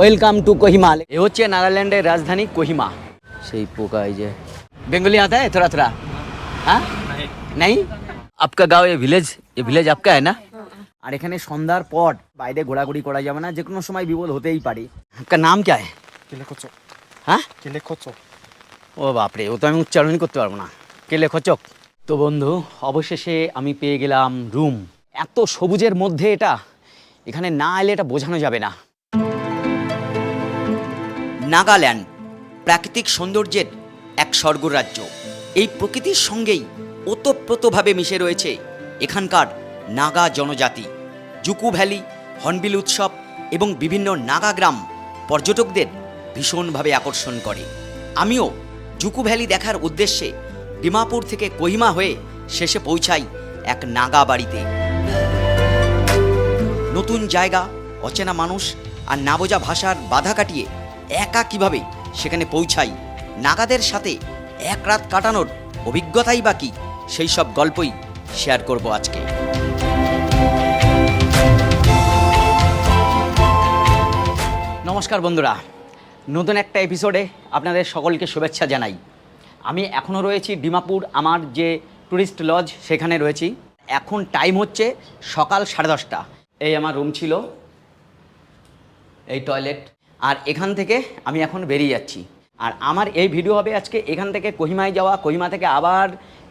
Welcome to Kohima এ হচ্ছে নাগাল্যান্ডের রাজধানী কোহিমা। সেই পোকা এই যে। বেঙ্গলি আতা হ্যাঁ থোড়া থোড়া। হ্যাঁ? নাই? আপকা গাঁও এ ভিলেজ এ ভিলেজ আপকা হ্যাঁ না? আর এখানে সন্ধ্যার পর বাইরে ঘোরাঘুরি করা যাবে না যে কোনো সময় বিপদ হতেই পারে। আপনার নাম কে কেলে খোচক হ্যাঁ? কেলে খোচক ও বাপরে ও তো আমি উচ্চারণ করতে পারব না। কেলে খোচক তো বন্ধু অবশেষে আমি পেয়ে গেলাম রুম। এত সবুজের মধ্যে এটা এখানে না এলে এটা বোঝানো যাবে না। নাগাল্যান্ড, প্রাকৃতিক সৌন্দর্যের এক স্বর্গরাজ্য। এই প্রকৃতির সঙ্গেই ওতপ্রোতভাবে মিশে রয়েছে এখানকার নাগা জনজাতি। জুকু ভ্যালি, হর্নবিল উৎসব এবং বিভিন্ন নাগা গ্রাম পর্যটকদের ভীষণভাবে আকর্ষণ করে। আমিও জুকু ভ্যালি দেখার উদ্দেশ্যে ডিমাপুর থেকে কোহিমা হয়ে শেষে পৌঁছাই এক নাগা বাড়িতে। নতুন জায়গা, অচেনা মানুষ আর নাবোজা ভাষার বাধা কাটিয়ে একা কীভাবে সেখানে পৌঁছাই? নাগাদের সাথে এক রাত কাটানোর অভিজ্ঞতাই বাকি সেই সব গল্পই শেয়ার করব আজকে। নমস্কার বন্ধুরা। নতুন একটা এপিসোডে আপনাদের সকলকে শুভেচ্ছা জানাই। আমি এখনও রয়েছি ডিমাপুর, আমার যে ট্যুরিস্ট লজ সেখানে রয়েছি। এখন টাইম হচ্ছে সকাল সাড়ে দশটা। এই আমার রুম ছিল। এই টয়লেট আর এখান থেকে আমি এখন বেরিয়ে যাচ্ছি। আর আমার এই ভিডিও হবে আজকে এখান থেকে কোহিমায় যাওয়া, কোহিমা থেকে আবার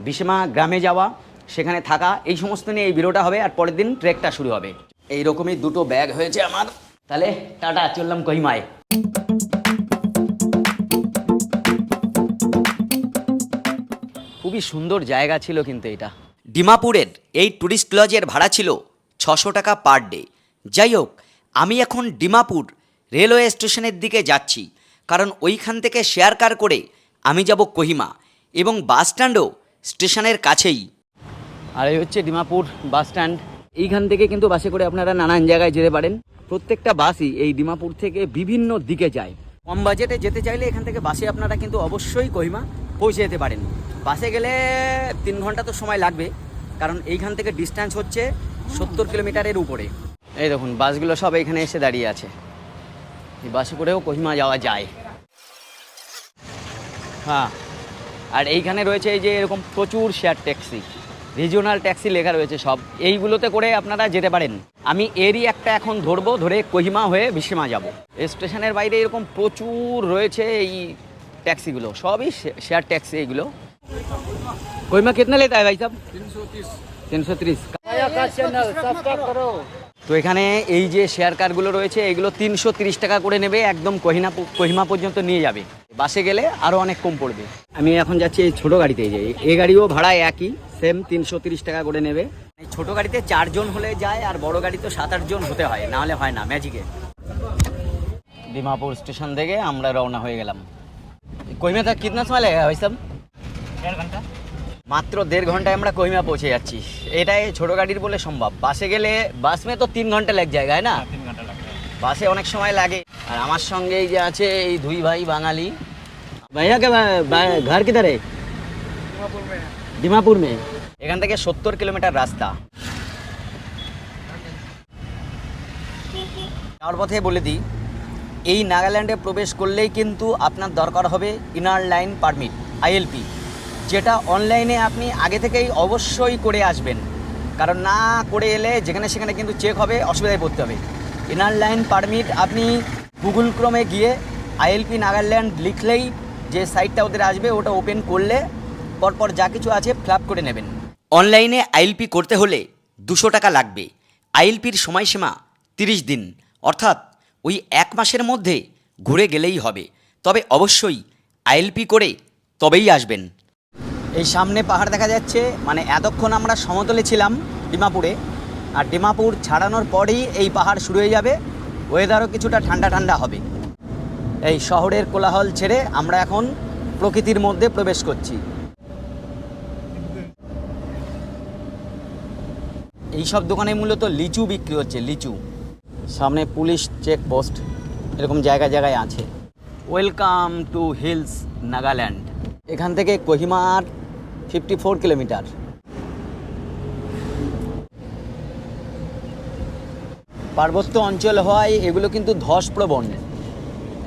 বিশেমা গ্রামে যাওয়া, সেখানে থাকা, এই সমস্ত নিয়ে এই ভিডিওটা হবে আর পরের দিন ট্রেকটা শুরু হবে। এই রকমই দুটো ব্যাগ হয়েছে আমার। তাহলে টাটা, চললাম কোহিমায়। খুবই সুন্দর জায়গা ছিল কিন্তু এটা। ডিমাপুরের এই ট্যুরিস্ট লজের ভাড়া ছিল ছশো টাকা পার ডে। যাই হোক, আমি এখন ডিমাপুর রেলওয়ে স্টেশনের দিকে যাচ্ছি, কারণ ওইখান থেকে শেয়ার কার করে আমি যাব কোহিমা এবং বাস স্ট্যান্ডও স্টেশনের কাছেই। আর এই হচ্ছে ডিমাপুর বাস স্ট্যান্ড। এইখান থেকে কিন্তু বাসে করে আপনারা নানান জায়গায় যেতে পারেন। প্রত্যেকটা বাসই এই ডিমাপুর থেকে বিভিন্ন দিকে যায়। কম বাজেটে যেতে চাইলে এখান থেকে বাসে আপনারা কিন্তু অবশ্যই কোহিমা পৌঁছে যেতে পারেন। বাসে গেলে তিন ঘণ্টা তো সময় লাগবে, কারণ এইখান থেকে ডিস্ট্যান্স হচ্ছে সত্তর কিলোমিটারের উপরে। এই দেখুন, বাসগুলো সব এখানে এসে দাঁড়িয়ে আছে। কি বাসে করেও কহিমা যাওয়া যায়। হ্যাঁ আর এইখানে রয়েছে এই যে এরকম প্রচুর শেয়ার ট্যাক্সি রিজিওনাল ট্যাক্সি লেখা রয়েছে সব। এইগুলোতে করে আপনারা যেতে পারেন। আমি এরই একটা এখন ধরবো ধরে কহিমা হয়ে ভীষিমা যাব। স্টেশনের বাইরে এরকম প্রচুর রয়েছে এই ট্যাক্সিগুলো সবই শেয়ার ট্যাক্সি এইগুলো। কহিমা কেতনা লেতা হ্যাঁ ভাই সাহেব তিনশো তিরিশ। তিনশো তিরিশ। তো এখানে এই যে শেয়ার কারগুলো রয়েছে, এগুলো তিনশো ত্রিশ টাকা করে নেবে, একদম কহিনা কহিমা পর্যন্ত নিয়ে যাবে। বাসে গেলে আরও অনেক কম পড়বে। আমি এখন যাচ্ছি এই ছোটো গাড়িতে যাই এই গাড়িও ভাড়া একই সেম তিনশো টাকা করে নেবে। এই ছোটো গাড়িতে চারজন হলে যায়, আর বড় গাড়ি তো সাত, আটজন হতে হয়, না হলে হয় না ম্যাজিকে ডিমাপুর স্টেশন থেকে আমরা রওনা হয়ে গেলাম। কহিমা তা কিতনা সময় লাগে, ভাই সাহেব ঘণ্টা। মাত্র দেড় ঘন্টায় আমরা কহিমা পৌঁছে যাচ্ছি। এটাই ছোট গাড়ির বলে সম্ভব। বাসে গেলে বাস মে তো তিন ঘণ্টা লাগ যায় না? বাসে অনেক সময় লাগে। আর আমার সঙ্গে এই যে আছে এই দুই ভাই বাঙালি। ভাইয়া কে ঘর কিধার ডিমাপুর মে। এখান থেকে সত্তর কিলোমিটার রাস্তা। যাওয়ার পথে বলে দিই এই নাগাল্যান্ডে প্রবেশ করলেই কিন্তু আপনার দরকার হবে ইনার লাইন পারমিট আইএলপি যেটা অনলাইনে আপনি আগে থেকেই অবশ্যই করে আসবেন। কারণ না করে এলে যেখানে সেখানে কিন্তু চেক হবে, অসুবিধায় পড়তে হবে। ইনার লাইন পারমিট আপনি গুগল ক্রমে গিয়ে আইএলপি নাগাল্যান্ড লিখলেই যে সাইটটা ওদের আসবে, ওটা ওপেন করলে পরপর যা কিছু আছে ফ্ল্যাপ করে নেবেন। অনলাইনে আইএলপি করতে হলে দুশো টাকা লাগবে। আইএলপির সময়সীমা তিরিশ দিন। অর্থাৎ ওই এক মাসের মধ্যে ঘুরে গেলেই হবে। তবে অবশ্যই আইএলপি করে তবেই আসবেন। এই সামনে পাহাড় দেখা যাচ্ছে মানে এতক্ষণ আমরা সমতলে ছিলাম ডিমাপুরে। আর ডিমাপুর ছাড়ানোর পরেই এই পাহাড় শুরু হয়ে যাবে। ওয়েদারও কিছুটা ঠান্ডা ঠান্ডা হবে। এই শহরের কোলাহল ছেড়ে আমরা এখন প্রকৃতির মধ্যে প্রবেশ করছি। এই সব দোকানে মূলত লিচু বিক্রি হচ্ছে, লিচু। সামনে পুলিশ চেকপোস্ট, এরকম জায়গায় জায়গায় আছে। ওয়েলকাম টু হিলস নাগাল্যান্ড এখান থেকে কোহিমার ফিফটি ফোর কিলোমিটার। পার্বত্য অঞ্চল হওয়ায় এগুলো কিন্তু ধসপ্রবণ।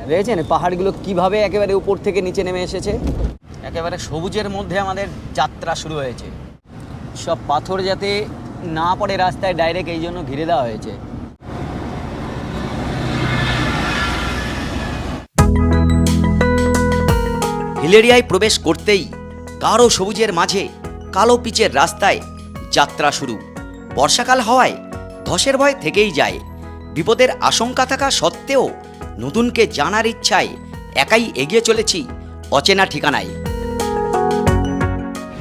দেখেছেন পাহাড়গুলো কীভাবে একেবারে উপর থেকে নিচে নেমে এসেছে? একেবারে সবুজের মধ্যে আমাদের যাত্রা শুরু হয়েছে। সব পাথর যাতে না পড়ে রাস্তায় ডাইরেক্ট এই জন্য ঘিরে দেওয়া হয়েছে। হিলেরিয়ায় প্রবেশ করতেই গাঢ় সবুজের মাঝে কালো পিচের রাস্তায় যাত্রা শুরু। বর্ষাকাল হওয়ায় ধসের ভয় থেকেই যায়। বিপদের আশঙ্কা থাকা সত্ত্বেও নতুনকে জানার ইচ্ছায় একাই এগিয়ে চলেছি অচেনা ঠিকানায়।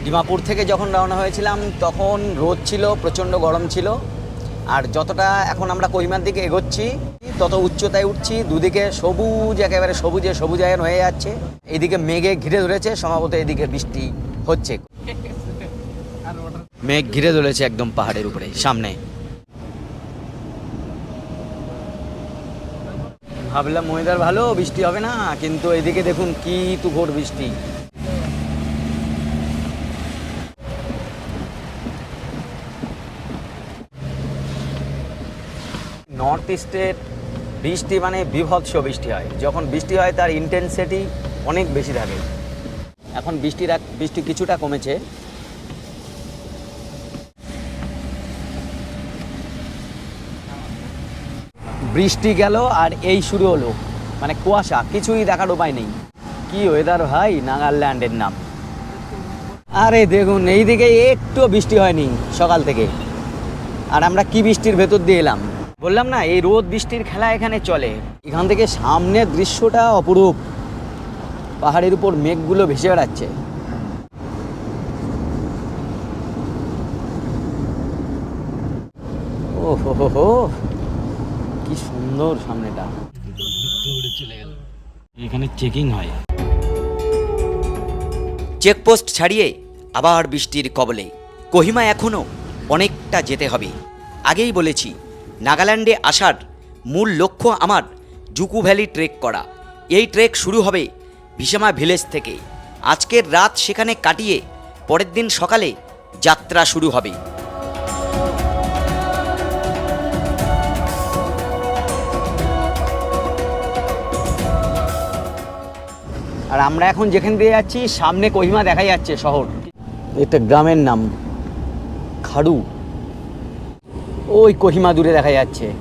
ডিমাপুর থেকে যখন রওনা হয়েছিলাম, তখন রোদ ছিল, প্রচণ্ড গরম ছিল। আর যতটা এখন আমরা কহিমার দিকে এগোচ্ছি তত উচ্চতায় উঠছি, দুদিকে সবুজ, একেবারে সবুজে সবুজায়ন হয়ে যাচ্ছে। এদিকে মেঘে ঘিরে ধরেছে, সম্ভবত এদিকে বৃষ্টি হচ্ছে। মেঘ ঘিরে ধরেছে একদম পাহাড়ের উপরে, সামনে। ভাবলাম ওয়েদার ভালো, বৃষ্টি হবে না, কিন্তু এদিকে দেখুন কি তুঘোর বৃষ্টি। নর্থ ইস্টের বৃষ্টি মানে বিভৎস বৃষ্টি হয়। যখন বৃষ্টি হয়, তার ইন্টেন্সিটি অনেক বেশি থাকে। এখন বৃষ্টির বৃষ্টি কিছুটা কমেছে। বৃষ্টি গেল আর এই শুরু হলো। মানে কুয়াশা, কিছুই দেখার উপায় নেই। কি ওয়েদার ভাই নাগাল্যান্ডের নাম। আরে দেখুন, এইদিকে একটু বৃষ্টি হয়নি সকাল থেকে। আর আমরা কি বৃষ্টির ভেতর দিয়ে এলাম? বললাম না, এই রোদ বৃষ্টির খেলা এখানে চলে। এখান থেকে সামনের দৃশ্যটা অপরূপ। পাহাড়ের উপর মেঘগুলো ভেসে বেড়াচ্ছে। ও হো হো কি সুন্দর সামনেটা। এখানে চেকিং হয়। চেকপোস্ট ছাড়িয়ে আবার বৃষ্টির কবলে। কোহিমা এখনও অনেকটা যেতে হবে। আগেই বলেছি নাগাল্যান্ডে আসার মূল লক্ষ্য আমার জুকু ভ্যালি ট্রেক করা। এই ট্রেক শুরু হবে ভিসামা ভিলেজ থেকে। আজকের রাত সেখানে কাটিয়ে পরের দিন সকালে যাত্রা শুরু হবে। আর আমরা এখন যেখান দিয়ে যাচ্ছি, সামনে কহিমা দেখা যাচ্ছে শহর। এটা গ্রামের নাম, খাড়ু। ওই কহিমা দূরে দেখা যাচ্ছে।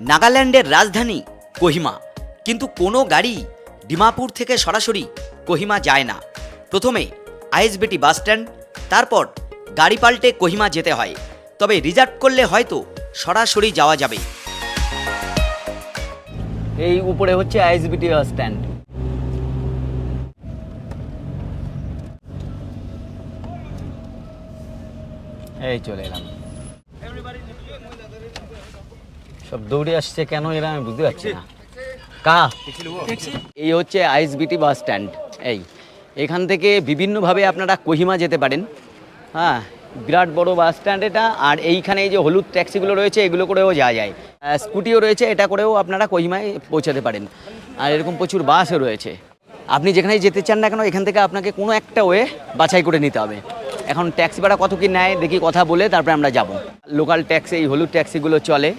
নাগাল্যান্ডের রাজধানী কোহিমা। কিন্তু কোনো গাড়ি ডিমাপুর থেকে সরাসরি কোহিমা যায় না। প্রথমে আইএসবিটি বাসস্ট্যান্ড তারপর গাড়ি পাল্টে কোহিমা যেতে হয়। তবে রিজার্ভ করলে হয়তো সরাসরি যাওয়া যাবে। এই উপরে হচ্ছে আইএসবিটি বাস এই চলে এলাম। সব দৌড়ে আসছে কেন এরা আমি বুঝতে পারছি না। কা? এই হচ্ছে আইএসবিটি বাস স্ট্যান্ড এই, এখান থেকে বিভিন্নভাবে আপনারা কোহিমা যেতে পারেন। হ্যাঁ বিরাট বড় বাস স্ট্যান্ড এটা। আর এইখানে এই যে হলুদ ট্যাক্সিগুলো রয়েছে, এগুলো করেও যাওয়া যায়। স্কুটিও রয়েছে, এটা করেও আপনারা কোহিমায় পৌঁছাতে পারেন। আর এরকম প্রচুর বাসও রয়েছে। আপনি যেখানেই যেতে চান না কেন, এখান থেকে আপনাকে কোনো একটা ওয়ে বাছাই করে নিতে হবে। এখন ট্যাক্সি ভাড়া কত কি নেয় দেখি কথা বলে তারপরে আমরা যাব। লোকাল ট্যাক্সি এই হলুদ ট্যাক্সিগুলো চলে।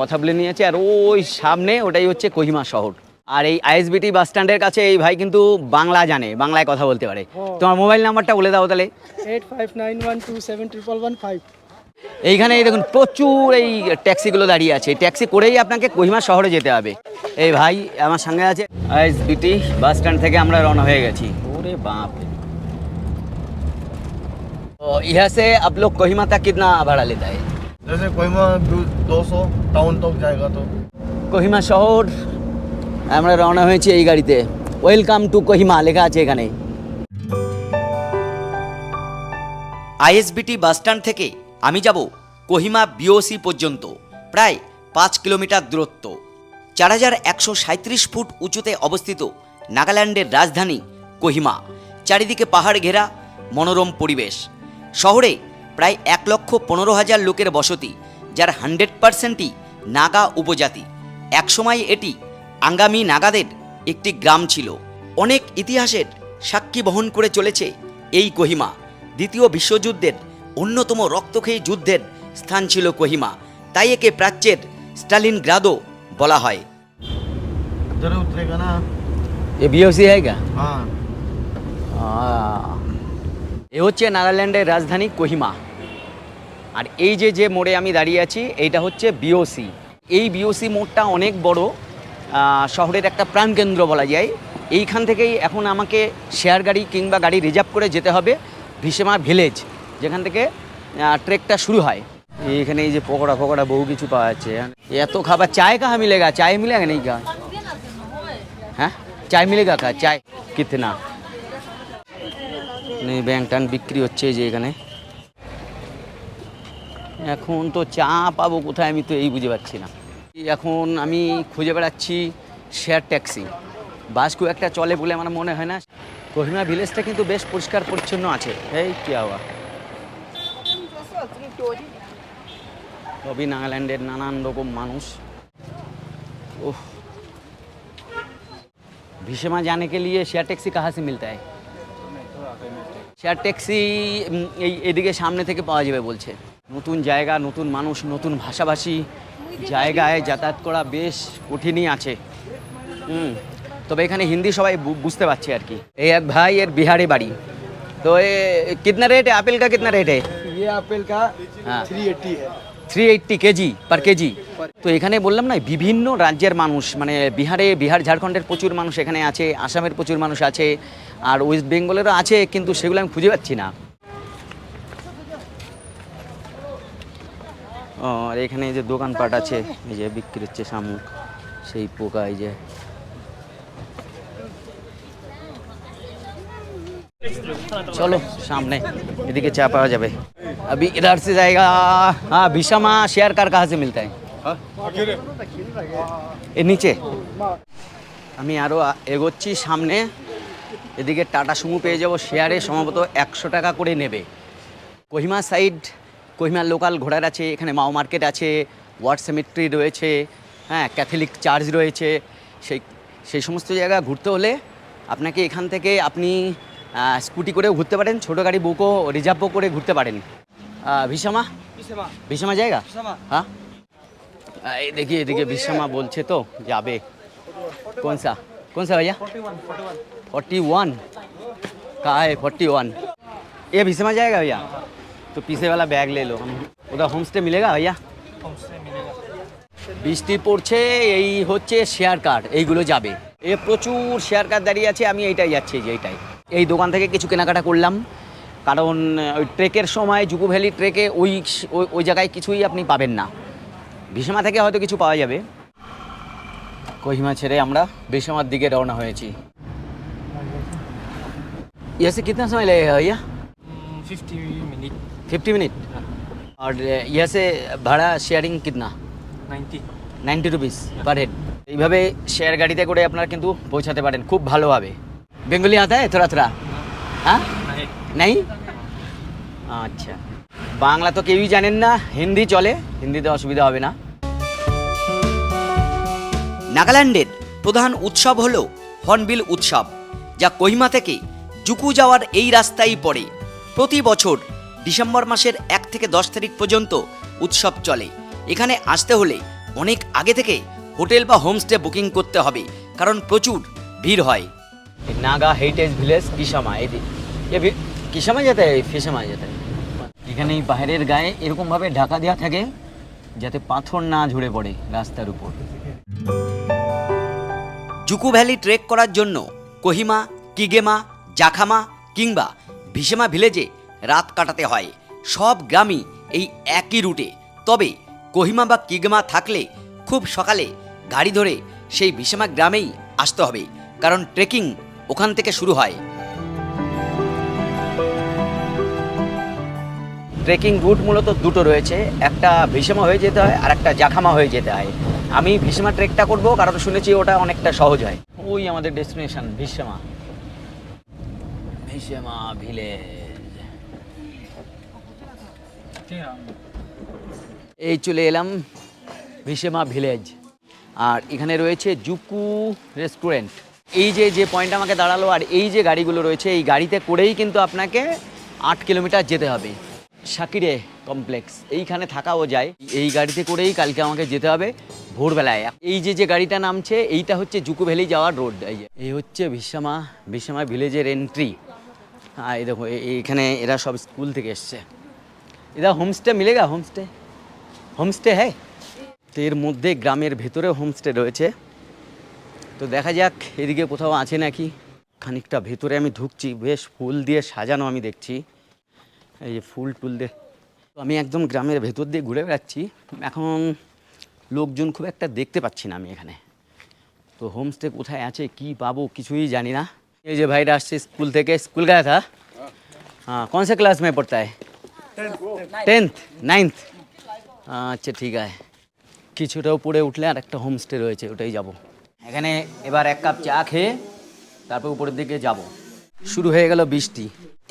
কথা বলে নিয়েছে আর ওই সামনে ওটাই হচ্ছে কোহিমা শহর। আর এই আইএসবিটি বাস স্ট্যান্ডের কাছে এই ভাই কিন্তু বাংলা জানে বাংলায় কথা বলতে পারে। তোমার মোবাইল নাম্বারটা বলে দাও তাহলে। Eight five nine one two seven triple one five এইখানে এই দেখুন প্রচুর এই ট্যাক্সিগুলো দাঁড়িয়ে আছে। ট্যাক্সি করেই আপনাকে কোহিমা শহরে যেতে হবে। এই ভাই আমার সঙ্গে আছে আইএসবিটি বাস স্ট্যান্ড থেকে আমরা রওনা হয়ে গেছি। ওরে বাপ। तो यहाँ से आप लोग कोहिमा तक कितना भाड़ा लेता है जैसे कोहिमा दो सौ टाउन तक जाएगा तो কোহিমা শহর আমরা রওনা হয়েছি এই গাড়িতে ওয়েলকাম টু কোহিমা লেখা আছে এখানে আইএসবিটি বাসস্ট্যান্ড থেকে আমি যাব কোহিমা বিওসি পর্যন্ত প্রায় পাঁচ কিলোমিটার দূরত্ব চার হাজার একশো সাঁত্রিশ ফুট উঁচুতে অবস্থিত নাগাল্যান্ডের রাজধানী কোহিমা চারিদিকে পাহাড় ঘেরা মনোরম পরিবেশ শহরে প্রায় এক লক্ষ পনেরো হাজার লোকের বসতি যার হান্ড্রেড পার্সেন্টই নাগা উপজাতি একসময় এটি আঙ্গামি নাগাদের একটি গ্রাম ছিল অনেক ইতিহাসের সাক্ষী বহন করে চলেছে এই কোহিমা দ্বিতীয় বিশ্বযুদ্ধের অন্যতম রক্তক্ষয়ী যুদ্ধের স্থান ছিল কোহিমা তাই একে প্রাচ্যের স্টালিন গ্রাদও বলা হয় इधर उतरेगा ना এ বিওসি है क्या हाँ এ হচ্ছে নাগাল্যান্ডের রাজধানী কোহিমা। আর এই যে যে মোড়ে আমি দাঁড়িয়ে আছি, এইটা হচ্ছে বিওসি এই বিওসি মোড়টা অনেক বড় শহরের একটা প্রাণকেন্দ্র বলা যায়। এইখান থেকেই এখন আমাকে শেয়ার গাড়ি কিংবা গাড়ি রিজার্ভ করে যেতে হবে ভিসেমা ভিলেজ, যেখান থেকে ট্রেকটা শুরু হয়। এইখানে এই যে পকোড়া ফকোড়া বহু কিছু পাওয়া যাচ্ছে। এত খাবার, চায় কাহা মিলেগা? চায় মিলেগা নেই কা হ্যাঁ? চায় মিলেগা কা চায়? কিতনা? ব্যাং ট্যান বিক্রি হচ্ছে যে এখানে এখন তো চা পাবো কোথায় আমি তো এই বুঝে পাচ্ছি না এখন আমি খুঁজে বেড়াচ্ছি শেয়ার ট্যাক্সি বাস খুব একটা চলে বলে আমার মনে হয় না কোহিমা ভিলেজটা কিন্তু বেশ পরিষ্কার পরিচ্ছন্ন আছে এই কি আবার সবই নাগাল্যান্ডের নানান রকম মানুষ ওহ ভিসেমা জানে কে লিয়ে শেয়ার ট্যাক্সি কাহা সে মিলতা হয় শেয়ার ট্যাক্সি উম, এই এদিকে সামনে থেকে পাওয়া যাবে বলছে নতুন জায়গা নতুন মানুষ নতুন ভাষাভাষী জায়গায় যাতায়াত করা বেশ কঠিনই আছে হুম তবে এখানে হিন্দি সবাই বু- বুঝতে পারছে আর কি এই এক ভাই এর বিহারে বাড়ি তো এ কিতনা রেট है আপেল का कितना रेट है ये एप्पल का हाँ। थ्री एट्टी है three eighty KG per KG তো এখানে বললাম না বিভিন্ন রাজ্যের মানুষ মানে বিহারে বিহার ঝাড়খণ্ডের প্রচুর মানুষ এখানে আছে আসামের প্রচুর মানুষ আছে আর ওয়েস্ট বেঙ্গলেরও আছে কিন্তু সেগুলো আমি খুঁজে পাচ্ছি না ও আর এখানে এই যে দোকানপাট আছে এই যে বিক্রি হচ্ছে শামুক সেই পোকা এই যে चलो सामने এদিকে চা পাওয়া যাবে अभी इधर से जाएगा हाँ विषमा शेयर कार कहाँ से मिलता है এর নিচে আমি আরও এগোচ্ছি সামনে এদিকে টাটা সুমু পেয়ে যাব শেয়ারে সম্ভবত একশো টাকা করে নেবে। কহিমা সাইড কহিমার লোকাল ঘোড়ার আছে এখানে মাও মার্কেট আছে ওয়ার্ড সেমিট্রি রয়েছে হ্যাঁ ক্যাথলিক চার্চ রয়েছে সেই সেই সমস্ত জায়গা ঘুরতে হলে আপনাকে এখান থেকে আপনি স্কুটি করেও ঘুরতে পারেন ছোটো গাড়ি বুকও রিজার্ভও করে ঘুরতে পারেন। ভিসামা? ভিসামা। জায়গা? হ্যাঁ? এই দেখি এদিকে ভিসামা বলছে তো যাবে। কোন সা কোন সা ভাইয়া फोर्टी वन कहाँ है फोर्टी वन ये भी समझ आएगा भैया तो पीछे वाला बैग ले लो हम उधर होम स्टे मिलेगा भैया বৃষ্টি পড়ছে এই হচ্ছে শেয়ার কার্ড এইগুলো যাবে এ প্রচুর শেয়ার কার্ড দাঁড়িয়ে আছে আমি এইটাই যাচ্ছি এই যে এইটাই এই দোকান থেকে কিছু কেনাকাটা করলাম কারণ ওই ট্রেকের সময় জুকু ভ্যালি ট্রেকে ওই ওই- ওই জায়গায় কিছুই আপনি পাবেন না ভীষমা থেকে হয়তো কিছু পাওয়া যাবে কোহিমা ছেড়ে আমরা বেসমার দিকে রওনা হয়েছি यहाँ से कितना समय लगेगा भैया फिफ्टी मिनट फिफ्टी मिनट और यहाँ से भाड़ा शेयरिंग कितना ninety ninety rupees per head এইভাবে শেয়ার গাড়িতে করে আপনারা কিন্তু পৌঁছাতে পারেন খুব ভালোভাবে বেঙ্গলি আতা है थोड़ा थोड़ा হ্যাঁ নাই আচ্ছা বাংলা তো কেউই জানেন না হিন্দি চলে হিন্দিতে অসুবিধা হবে না নাগাল্যান্ডের প্রধান উৎসব হল হর্নবিল উৎসব যা কোহিমা থেকে জুকু যাওয়ার এই রাস্তাই পড়ে। প্রতি বছর ডিসেম্বর মাসের এক থেকে দশ তারিখ পর্যন্ত উৎসব চলে। এখানে আসতে হলে অনেক আগে থেকে হোটেল বা হোমস্টে বুকিং করতে হবে কারণ প্রচুর ভিড় হয়। নাগা হেরিটেজ ভিলেজ কিসামা দি- কিসামা যেতে ফিসামা যেতে। এখানে এই পাহাড়ের গায়ে এরকমভাবে ঢাকা দেওয়া থাকে যাতে পাথর না ঝরে পড়ে রাস্তার উপর। জুকু ভ্যালি ট্রেক করার জন্য কোহিমা কিগেমা জাখামা কিংবা ভিসেমা ভিলেজে রাত কাটাতে হয়। সব গ্রামই এই একই রুটে। তবে কোহিমা বা কিগমা থাকলে খুব সকালে গাড়ি ধরে সেই ভিসেমা গ্রামেই আসতে হবে কারণ ট্রেকিং ওখান থেকে শুরু হয়। ট্রেকিং রুট মূলত দুটো রয়েছে একটা ভিসেমা হয়ে যেতে হয় আর একটা জাখামা হয়ে যেতে হয়। আমি ভিসেমা ট্রেকটা করব কারণ শুনেছি ওটা অনেকটা সহজ হয়। ওই আমাদের ডেস্টিনেশন ভিসেমা ভিসেমা ভিলেজ এই চলে এলাম ভিসেমা ভিলেজ আর এখানে রয়েছে জুকু রেস্টুরেন্ট এই যে যে পয়েন্ট আমাকে দাঁড়াল আর এই যে গাড়িগুলো রয়েছে, এই গাড়িতে করেই কিন্তু আপনাকে আট কিলোমিটার যেতে হবে। সাকিরে কমপ্লেক্স এইখানে থাকাও যায়। এই গাড়িতে করেই কালকে আমাকে যেতে হবে ভোরবেলায়। এই যে যে গাড়িটা নামছে, এইটা হচ্ছে জুকু ভ্যালি যাওয়ার রোড এই হচ্ছে বিশামা বিশামা ভিলেজের এন্ট্রি এই দেখো এইখানে এরা সব স্কুল থেকে এসছে। এরা হোমস্টে, মিলেগা হোমস্টে? হোমস্টে হ্যাঁ তো এর মধ্যে গ্রামের ভেতরে হোমস্টে রয়েছে। তো দেখা যাক, এদিকে কোথাও আছে নাকি? খানিকটা ভেতরে আমি ঢুকছি, বেশ ফুল দিয়ে সাজানো আমি দেখছি। এই যে ফুল টুল দিয়ে। তো আমি একদম গ্রামের ভেতর দিয়ে ঘুরে বেড়াচ্ছি। এখন লোকজন খুব একটা দেখতে পাচ্ছি না আমি এখানে। তো হোমস্টে কোথায় আছে, কি পাবো কিছুই জানি না। এই যে ভাইরা আসছে স্কুল থেকে স্কুল গয়া থা हाँ कौन से क्लास में पढ़ता है টেন্থ নাইন্থ আচ্ছা ঠিক আছে কিছুটা উপরে উঠলে আর একটা হোমস্টে রয়েছে ওটাই যাব এখানে এবার এক কাপ চা খেয়ে তারপর উপরের দিকে যাব শুরু হয়ে গেল বৃষ্টি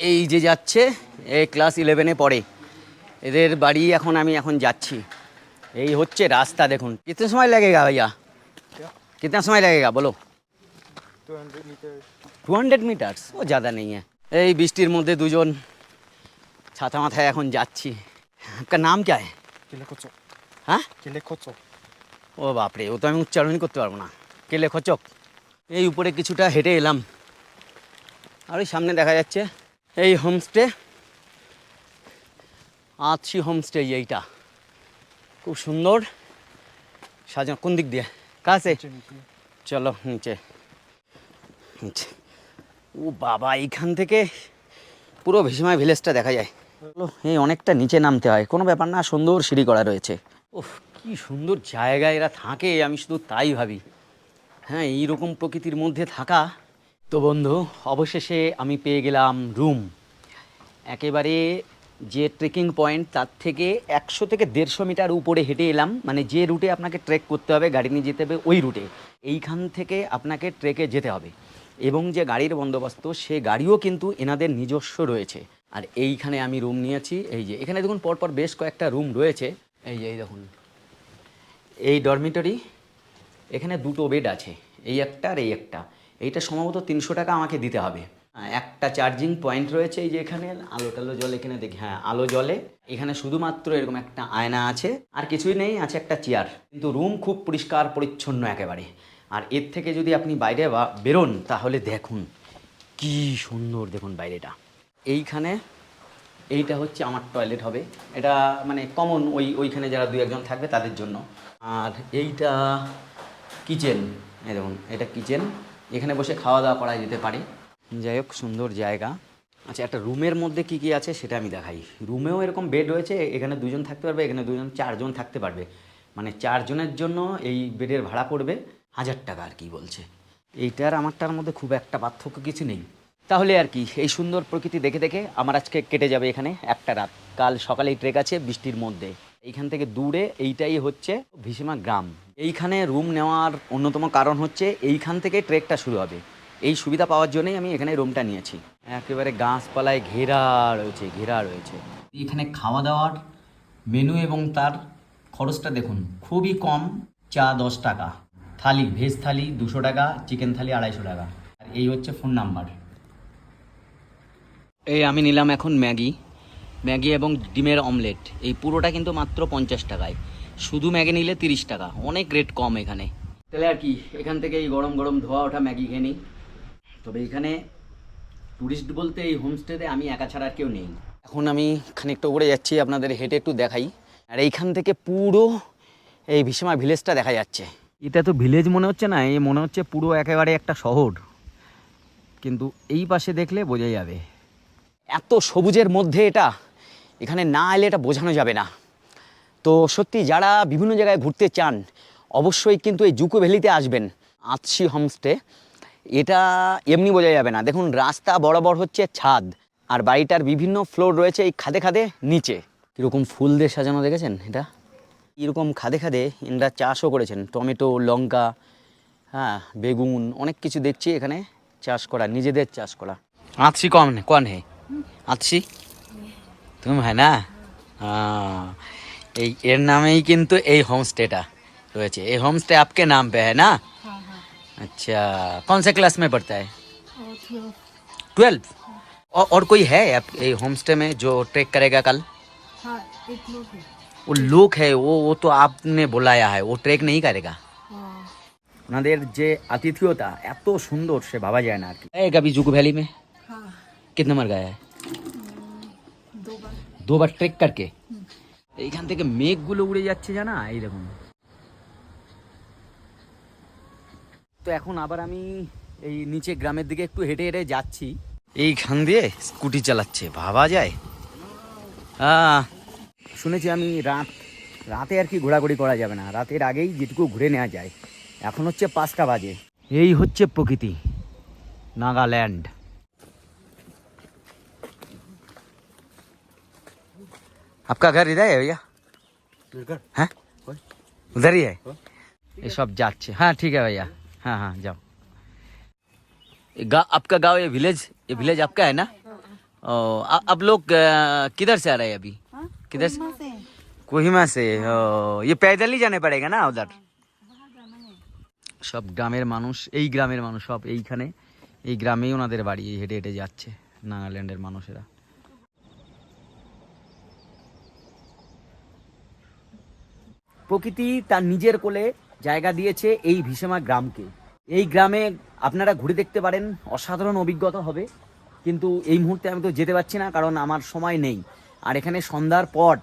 এই যে যাচ্ছে এ ক্লাস ইলেভেনে পড়ে এদের বাড়ি এখন আমি এখন যাচ্ছি এই হচ্ছে রাস্তা দেখুন কিতনে সময় লাগেগা ভাইয়া कितना समय लगेगा बोलो 200 meters. টু হান্ড্রেড মিটার্স ও জাদা নেই এই বৃষ্টির মধ্যে দুজন ছাতা মাথায় এখন যাচ্ছি। আপনার নাম কে হ্যাঁ? কেলেখচক ও বাপরে ও তো আমি উচ্চারণ করতে পারব না। কেলে কেলেখচক এই উপরে কিছুটা হেঁটে এলাম। আর ওই সামনে দেখা যাচ্ছে এই হোমস্টে আছি হোমস্টে এইটা। খুব সুন্দর। সাজানো কোন দিক দিয়ে? কাছে? চলো নিচে। নিচে। ও বাবা, এইখান থেকে পুরো ভীষমায় ভিলেজটা দেখা যায়। এই অনেকটা নিচে নামতে হয়, কোনো ব্যাপার না, সুন্দর সিঁড়ি করা রয়েছে। ওহ কি সুন্দর জায়গায় এরা থাকে, আমি শুধু তাই ভাবি। হ্যাঁ এইরকম প্রকৃতির মধ্যে থাকা। তো বন্ধু, অবশেষে আমি পেয়ে গেলাম রুম। একেবারে যে ট্রেকিং পয়েন্ট তার থেকে একশো থেকে দেড়শো মিটার উপরে হেঁটে এলাম। মানে যে রুটে আপনাকে ট্রেক করতে হবে, গাড়ি নিয়ে যেতে হবে, ওই রুটে এইখান থেকে আপনাকে ট্রেকে যেতে হবে। এবং যে গাড়ির বন্দোবস্ত, সে গাড়িও কিন্তু এনাদের নিজস্ব রয়েছে। আর এইখানে আমি রুম নিয়েছি, এই যে, এখানে দেখুন পরপর বেশ কয়েকটা রুম রয়েছে। এই যে, এই দেখুন, এই ডরমিটরি এখানে দুটো বেড আছে, এই একটা আর এই একটা। এইটা সম্ভবত তিনশো টাকা আমাকে দিতে হবে। একটা চার্জিং পয়েন্ট রয়েছে এই যে এখানে, আলো টালো জলে এখানে দেখি হ্যাঁ আলো জলে। এখানে শুধুমাত্র এরকম একটা আয়না আছে, আর কিছুই নেই, আছে একটা চেয়ার কিন্তু রুম খুব পরিষ্কার, পরিচ্ছন্ন একেবারে। আর এর থেকে যদি আপনি বাইরে বা- বেরোন, তাহলে দেখুন কি সুন্দর দেখুন বাইরেটা। এইখানে এইটা হচ্ছে আমার টয়লেট হবে। এটা মানে কমন ওই, ওইখানে যারা দুই একজন থাকবে তাদের জন্য। আর এইটা কিচেন এই দেখুন, এটা কিচেন এখানে বসে খাওয়া দাওয়া করা যেতে পারে। যাই হোক, সুন্দর জায়গা। আচ্ছা একটা রুমের মধ্যে কি কি আছে সেটা আমি দেখাই। রুমেও এরকম বেড রয়েছে, এখানে দুজন থাকতে পারবে, এখানে দুজন, চারজন থাকতে পারবে। মানে চারজনের জন্য এই বেডের ভাড়া পড়বে। হাজার টাকা আর কি বলছে। এইটার আমারটার মধ্যে খুব একটা পার্থক্য কিছু নেই। তাহলে আর কি, এই সুন্দর প্রকৃতি দেখে দেখে আমার আজকে কেটে যাবে এখানে একটা রাত। কাল সকালেই ট্রেক আছে বৃষ্টির মধ্যে। এইখান থেকে দূরে এইটাই হচ্ছে ভীষমা গ্রাম। এইখানে রুম নেওয়ার অন্যতম কারণ হচ্ছে এইখান থেকে ট্রেকটা শুরু হবে। এই সুবিধা পাওয়ার জন্যই আমি এখানে রুমটা নিয়েছি। একেবারে গাছপালায় ঘেরা রয়েছে ঘেরা রয়েছে। এখানে খাওয়া দাওয়ার মেনু এবং তার খরচটা দেখুন, খুবই কম, চা দশ টাকা। থালি ভেজ থালি দুশো টাকা চিকেন থালি আড়াইশো টাকা। আর এই হচ্ছে ফোন নাম্বার এই আমি নিলাম এখন ম্যাগি। ম্যাগি এবং ডিমের অমলেট এই পুরোটা কিন্তু মাত্র পঞ্চাশ টাকায়। শুধু ম্যাগি নিলে তিরিশ টাকা। অনেক রেট কম এখানে। তাহলে আর কি, এখান থেকে এই গরম গরম ধোয়া ওঠা ম্যাগি খেয়ে নিই। তবে এখানে ট্যুরিস্ট বলতে এই হোমস্টেতে আমি একা ছাড়া আর কেউ নেই। এখন আমি খানিকটা উপরে যাচ্ছি, আপনাদের হেঁটে একটু দেখাই। আর এইখান থেকে পুরো এই ভীষমা ভিলেজটা দেখা যাচ্ছে। এটা তো ভিলেজ মনে হচ্ছে না, এই মনে হচ্ছে পুরো একেবারে একটা শহর। কিন্তু এই পাশে দেখলে বোঝা যাবে। এত সবুজের মধ্যে এটা, এখানে না এলে এটা বোঝানো যাবে না। তো সত্যি যারা বিভিন্ন জায়গায় ঘুরতে চান, অবশ্যই কিন্তু এই জুকো ভ্যালিতে আসবেন, আতসি হোমস্টে এটা এমনি বোঝা যাবে না। দেখুন, রাস্তা বরাবর হচ্ছে ছাদ, আর বাড়িটার বিভিন্ন ফ্লোর রয়েছে এই খাদে খাদে নিচে। কীরকম ফুল দিয়ে সাজানো দেখেছেন এটা? এরকম খাদে খাদে এনারা চাষও করেছেন। টমেটো লঙ্কা হ্যাঁ বেগুন অনেক কিছু দেখছি এখানে চাষ করা নিজেদের চাষ করা। আছি কম কন হে? আছি তুমি হ্যাঁ না? এই এর নামেই কিন্তু এই হোমস্টেটা রয়েছে। এই হোমস্টে আপকে নাম পে হ্যাঁ না? আচ্ছা কোন সে ক্লাস মে पढ़ता টুয়েলভ ट्वेल्थ ওর और कोई এই হোমস্টে মে स्टे ট্রেক করেগা কাল? करेगा वो लुक है वो वो तो आपने बुलाया है वो ट्रैक नहीं करेगा। ওনাদের যে আতিথ্যতা এত সুন্দর সে বাবা যায় না আর কি কবি জুকু ভ্যালি মে কিতনা মার গায়া দুবার ট্রেক করকে এইখান থেকে মেঘগুলো উড়ে যাচ্ছে জানা এই রকম তো এখন আবার আমি এই নিচে গ্রামের দিকে একটু হেঁটে হেঁটে যাচ্ছি। এইখান দিয়ে স্কুটি চালাচ্ছে ভাবা যায়। হ্যাঁ শুনেছি আমি রাত রাতে আর কি ঘোরাঘুরি করা যাবে না রাতের আগেই যেটুকু ঘুরে নেওয়া যায় এখন হচ্ছে পাঁচটা বাজে এই হচ্ছে প্রকৃতি নাগাল্যান্ড आपका घर इधर है भैया हैं उधर ही है ये सब जाच्छे हाँ ठीक है भैया हाँ हाँ जाओ ये गा, आपका गांव ये विलेज ये विलेज आपका है ना ओ, आ- आप लोग अ, किधर से आ रहे हैं अभी किधर से वहाँ से कोहिमा से ओ, ये पैदल ही जाने पड़ेगा ना उधर সব গ্রামের মানুষ এই গ্রামের মানুষ সব এইখানে এই গ্রামেই ওনাদের বাড়ি এই হেঁটে হেঁটে যাচ্ছে নাগাল্যান্ডের মানুষেরা প্রকৃতি তার নিজের কোলে জায়গা দিয়েছে এই ভিসেমা গ্রামকে এই গ্রামে আপনারা ঘুরে দেখতে পারেন অসাধারণ অভিজ্ঞতা হবে কিন্তু এই মুহূর্তে আমি তো যেতে পারছি না কারণ আমার সময় নেই আর এখানে সন্ধ্যার পর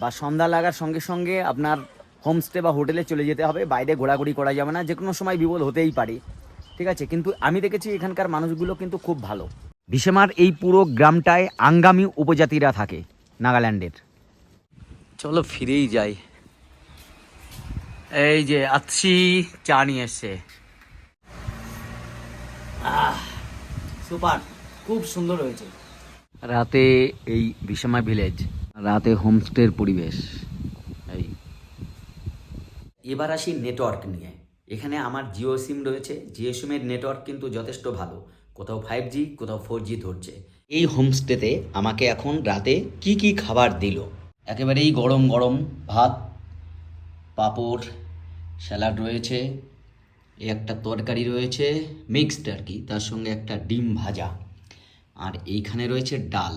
বা সন্ধ্যা লাগার সঙ্গে সঙ্গে আপনার হোমস্টে বা হোটেলে চলে যেতে হবে। বাইরে ঘোরাঘুরি করা যাবে না যে কোনো সময় বিপদ হতেই পারে। ঠিক আছে? কিন্তু আমি দেখেছি এখানকার মানুষগুলো কিন্তু খুব ভালো। ভিসেমার এই পুরো গ্রামটায় আঙ্গামি উপজাতিরা থাকে নাগাল্যান্ডের। চলো ফিরেই যাই। এই যে আতসি চা নিয়ে এসছে। সুপার খুব সুন্দর হয়েছে। রাতে এই বিশামা ভিলেজ, রাতে হোমস্টের পরিবেশ। এই। এবার আসি নেটওয়ার্ক নিয়ে। এখানে আমার জিও সিম রয়েছে। জিও সিমের নেটওয়ার্ক কিন্তু যথেষ্ট ভালো। কোথাও ফাইভ জি কোথাও ফোর জি ধরছে। এই হোমস্টেতে আমাকে এখন রাতে কি কি খাবার দিল? একেবারেই গরম গরম ভাত, পাঁপড়, স্যালাড রয়েছে, একটা তরকারি রয়েছে মিক্সড আর কি, তার সঙ্গে একটা ডিম ভাজা। আর এইখানে রয়েছে ডাল।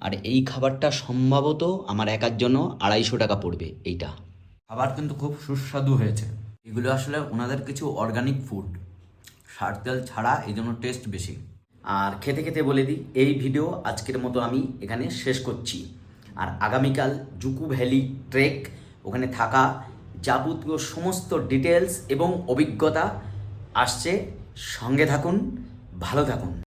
আর এই খাবারটা সম্ভবত আমার একার জন্য আড়াইশো টাকা পড়বে এইটা। খাবার কিন্তু খুব সুস্বাদু হয়েছে। এগুলো আসলে ওনাদের কিছু অর্গানিক ফুড সার তেল ছাড়া এই জন্য টেস্ট বেশি। আর খেতে খেতে বলে দিই, এই ভিডিও আজকের মতো আমি এখানে শেষ করছি। আর আগামীকাল জুকু ভ্যালি ট্রেক ওখানে থাকা যাবতীয় সমস্ত ডিটেলস এবং অভিজ্ঞতা আসছে। সঙ্গে থাকুন, ভালো থাকুন।